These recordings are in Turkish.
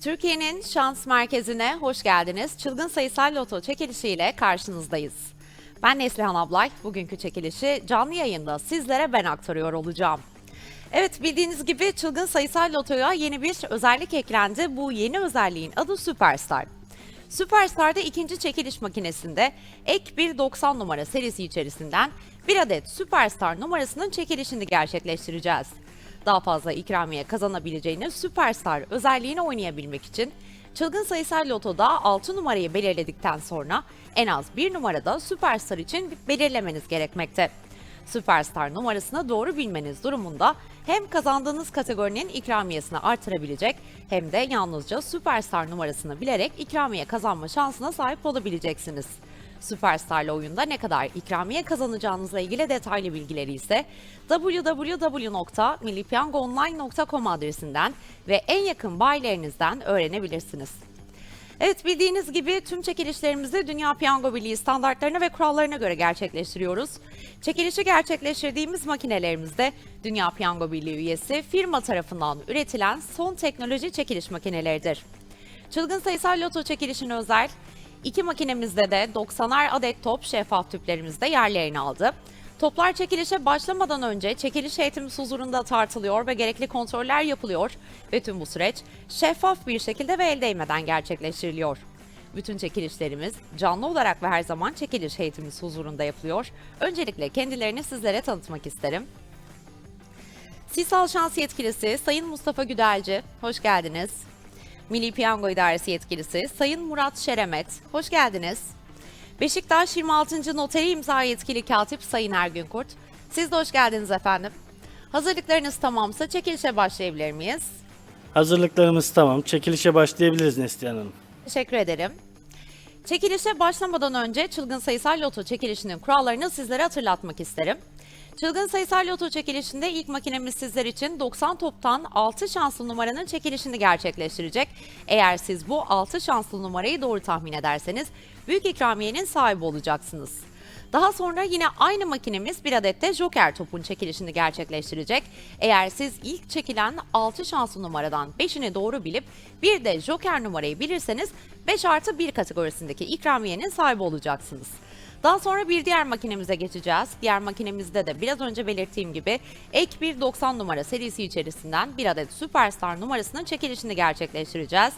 Türkiye'nin şans merkezine hoş geldiniz. Çılgın sayısal loto çekilişiyle karşınızdayız. Ben Neslihan Ablay. Bugünkü çekilişi canlı yayında sizlere ben aktarıyor olacağım. Evet bildiğiniz gibi çılgın sayısal lotoya yeni bir özellik eklendi. Bu yeni özelliğin adı Superstar. Superstar'da ikinci çekiliş makinesinde ek bir 90 numara serisi içerisinden bir adet Superstar numarasının çekilişini gerçekleştireceğiz. Daha fazla ikramiye kazanabileceğiniz Superstar özelliğini oynayabilmek için çılgın sayısal lotoda 6 numarayı belirledikten sonra en az bir numarada Superstar için belirlemeniz gerekmekte. Superstar numarasını doğru bilmeniz durumunda hem kazandığınız kategorinin ikramiyesini artırabilecek hem de yalnızca Superstar numarasını bilerek ikramiye kazanma şansına sahip olabileceksiniz. Superstar'la oyunda ne kadar ikramiye kazanacağınızla ilgili detaylı bilgileri ise www.millipiyangoonline.com adresinden ve en yakın bayilerinizden öğrenebilirsiniz. Evet bildiğiniz gibi tüm çekilişlerimizi Dünya Piyango Birliği standartlarına ve kurallarına göre gerçekleştiriyoruz. Çekilişi gerçekleştirdiğimiz makinelerimizde Dünya Piyango Birliği üyesi firma tarafından üretilen son teknoloji çekiliş makineleridir. Çılgın sayısal loto çekilişine özel iki makinemizde de 90'ar adet top şeffaf tüplerimizde yerlerini aldı. Toplar çekilişe başlamadan önce çekiliş heyetimiz huzurunda tartılıyor ve gerekli kontroller yapılıyor ve tüm bu süreç şeffaf bir şekilde ve el değmeden gerçekleştiriliyor. Bütün çekilişlerimiz canlı olarak ve her zaman çekiliş heyetimiz huzurunda yapılıyor. Öncelikle kendilerini sizlere tanıtmak isterim. Sisal Şans Yetkilisi Sayın Mustafa Güdelci, hoş geldiniz. Milli Piyango İdaresi Yetkilisi Sayın Murat Şeremet, hoş geldiniz. Beşiktaş 26. Noteri imza yetkili katip Sayın Ergün Kurt. Siz de hoş geldiniz efendim. Hazırlıklarınız tamamsa çekilişe başlayabilir miyiz? Hazırlıklarımız tamam. Çekilişe başlayabiliriz Neslihan Hanım. Teşekkür ederim. Çekilişe başlamadan önce çılgın sayısal loto çekilişinin kurallarını sizlere hatırlatmak isterim. Çılgın sayısal loto çekilişinde ilk makinemiz sizler için 90 toptan 6 şanslı numaranın çekilişini gerçekleştirecek. Eğer siz bu 6 şanslı numarayı doğru tahmin ederseniz büyük ikramiyenin sahibi olacaksınız. Daha sonra yine aynı makinemiz bir adet de Joker topun çekilişini gerçekleştirecek. Eğer siz ilk çekilen 6 şanslı numaradan 5'ini doğru bilip bir de Joker numarayı bilirseniz 5 artı 1 kategorisindeki ikramiyenin sahibi olacaksınız. Daha sonra bir diğer makinemize geçeceğiz. Diğer makinemizde de biraz önce belirttiğim gibi ek bir 90 numara serisi içerisinden bir adet Superstar numarasının çekilişini gerçekleştireceğiz.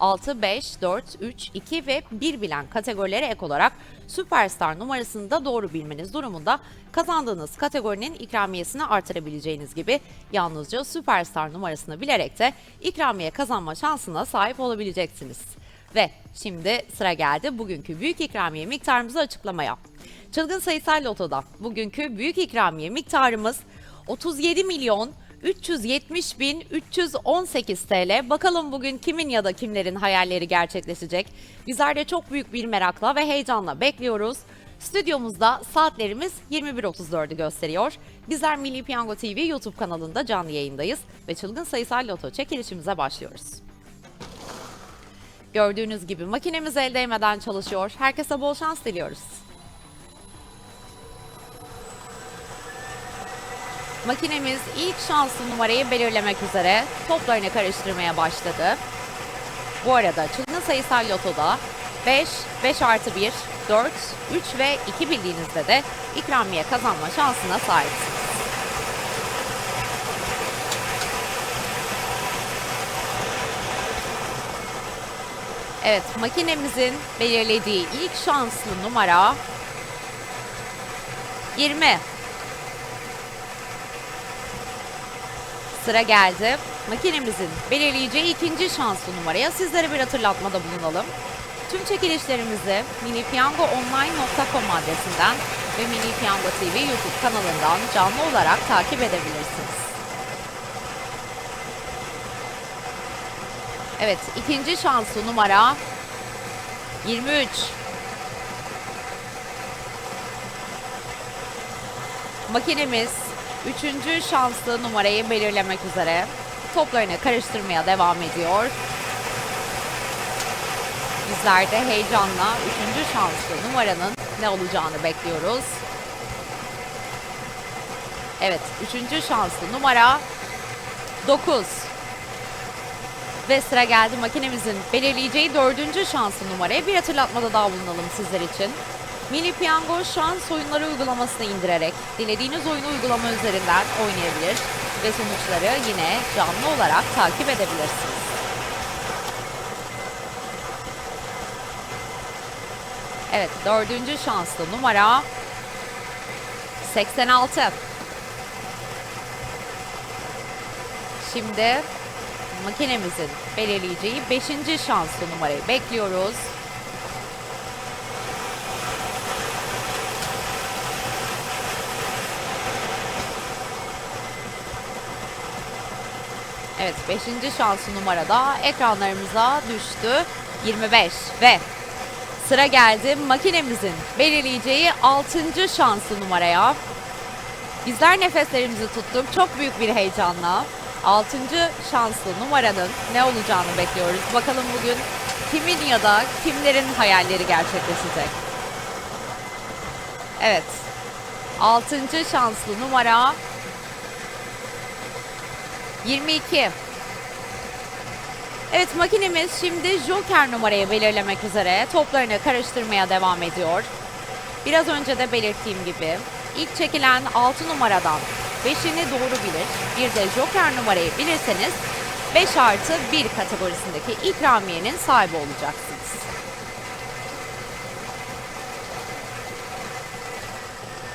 6, 5, 4, 3, 2 ve 1 bilen kategorilere ek olarak Superstar numarasını da doğru bilmeniz durumunda kazandığınız kategorinin ikramiyesini artırabileceğiniz gibi yalnızca Superstar numarasını bilerek de ikramiye kazanma şansına sahip olabileceksiniz. Ve şimdi sıra geldi bugünkü büyük ikramiye miktarımızı açıklamaya. Çılgın sayısal lotoda bugünkü büyük ikramiye miktarımız 37 milyon 370 bin 318 TL. Bakalım bugün kimin ya da kimlerin hayalleri gerçekleşecek? Bizler de çok büyük bir merakla ve heyecanla bekliyoruz. Stüdyomuzda saatlerimiz 21.34'ü gösteriyor. Bizler Milli Piyango TV YouTube kanalında canlı yayındayız ve çılgın sayısal loto çekilişimize başlıyoruz. Gördüğünüz gibi makinemiz el değmeden çalışıyor. Herkese bol şans diliyoruz. Makinemiz ilk şanslı numarayı belirlemek üzere toplarını karıştırmaya başladı. Bu arada çılgın sayısal lotoda 5, 5 artı 1, 4, 3 ve 2 bildiğinizde de ikramiye kazanma şansına sahipsiniz. Evet, makinemizin belirlediği ilk şanslı numara 20. Sıra geldi. Makinemizin belirleyeceği ikinci şanslı numaraya sizlere bir hatırlatmada bulunalım. Tüm çekilişlerimizi millipiyangoonline.com adresinden ve Milli Piyango TV YouTube kanalından canlı olarak takip edebilirsiniz. Evet, ikinci şanslı numara 23. Makinemiz üçüncü şanslı numarayı belirlemek üzere toplarını karıştırmaya devam ediyor. Bizler de heyecanla üçüncü şanslı numaranın ne olacağını bekliyoruz. Evet, üçüncü şanslı numara 9. Ve sıra geldi makinemizin belirleyeceği dördüncü şansı numaraya bir hatırlatmada daha bulunalım sizler için. Milli Piyango şans oyunları uygulamasını indirerek dilediğiniz oyunu uygulama üzerinden oynayabilir ve sonuçları yine canlı olarak takip edebilirsiniz. Evet dördüncü şanslı numara 86. Şimdi makinemizin belirleyeceği 5. şanslı numarayı bekliyoruz. Evet 5. şanslı numara da ekranlarımıza düştü. 25 ve sıra geldi makinemizin belirleyeceği 6. şanslı numaraya. Bizler nefeslerimizi tuttuk çok büyük bir heyecanla. 6. şanslı numaranın ne olacağını bekliyoruz. Bakalım bugün kimin ya da kimlerin hayalleri gerçekleşecek. Evet. 6. şanslı numara 22. Evet makinemiz şimdi Joker numarayı belirlemek üzere toplarını karıştırmaya devam ediyor. Biraz önce de belirttiğim gibi ilk çekilen 6 numaradan 5'ini doğru bilir. Bir de Joker numarayı bilirseniz 5 artı 1 kategorisindeki ikramiyenin sahibi olacaksınız.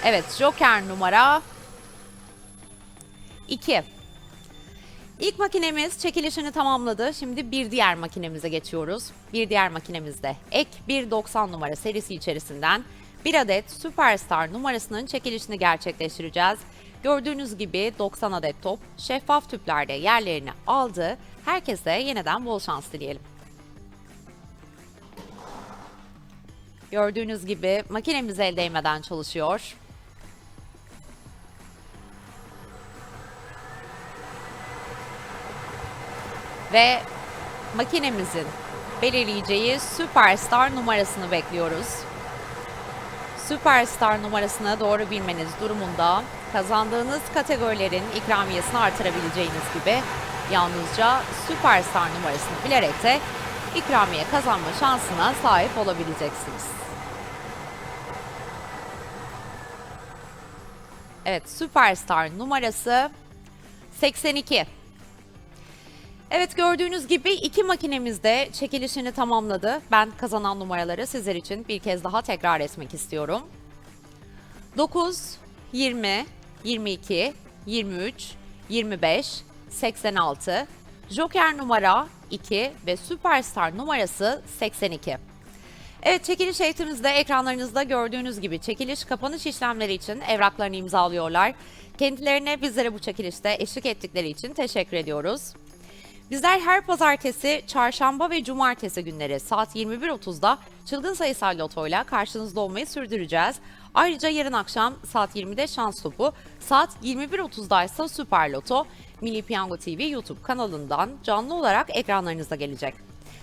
Evet Joker numara 2. İlk makinemiz çekilişini tamamladı. Şimdi bir diğer makinemize geçiyoruz. Bir diğer makinemizde ek 1.90 numara serisi içerisinden bir adet Superstar numarasının çekilişini gerçekleştireceğiz. Gördüğünüz gibi 90 adet top şeffaf tüplerde yerlerini aldı. Herkese yeniden bol şans dileyelim. Gördüğünüz gibi makinemiz el değmeden çalışıyor. ve makinemizin belirleyeceği Superstar numarasını bekliyoruz. Superstar numarasını doğru bilmeniz durumunda kazandığınız kategorilerin ikramiyesini artırabileceğiniz gibi yalnızca Superstar numarasını bilerek de ikramiye kazanma şansına sahip olabileceksiniz. Evet, Superstar numarası 82. Evet gördüğünüz gibi iki makinemiz de çekilişini tamamladı. Ben kazanan numaraları sizler için bir kez daha tekrar etmek istiyorum. 9, 20, 22, 23, 25, 86, Joker numara 2 ve Superstar numarası 82. Evet çekiliş eğitimimizde ekranlarınızda gördüğünüz gibi çekiliş kapanış işlemleri için evraklarını imzalıyorlar. Kendilerine bizlere bu çekilişte eşlik ettikleri için teşekkür ediyoruz. Bizler her pazartesi, çarşamba ve cumartesi günleri saat 21.30'da çılgın sayısal lotoyla karşınızda olmayı sürdüreceğiz. Ayrıca yarın akşam saat 20'de şans topu, saat 21.30'da ise Süper Loto, Milli Piyango TV YouTube kanalından canlı olarak ekranlarınıza gelecek.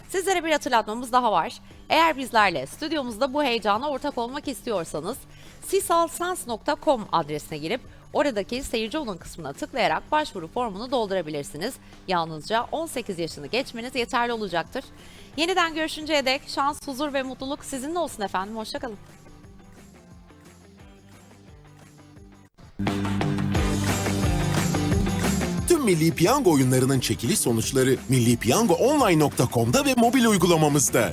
Sizlere bir hatırlatmamız daha var. Eğer bizlerle stüdyomuzda bu heyecana ortak olmak istiyorsanız sisalsans.com adresine girip oradaki seyirci olun kısmına tıklayarak başvuru formunu doldurabilirsiniz. Yalnızca 18 yaşını geçmeniz yeterli olacaktır. Yeniden görüşünceye dek şans, huzur ve mutluluk sizinle olsun efendim. Hoşçakalın. Tüm Milli Piyango oyunlarının çekiliş sonuçları millipiyangoonline.com'da ve mobil uygulamamızda.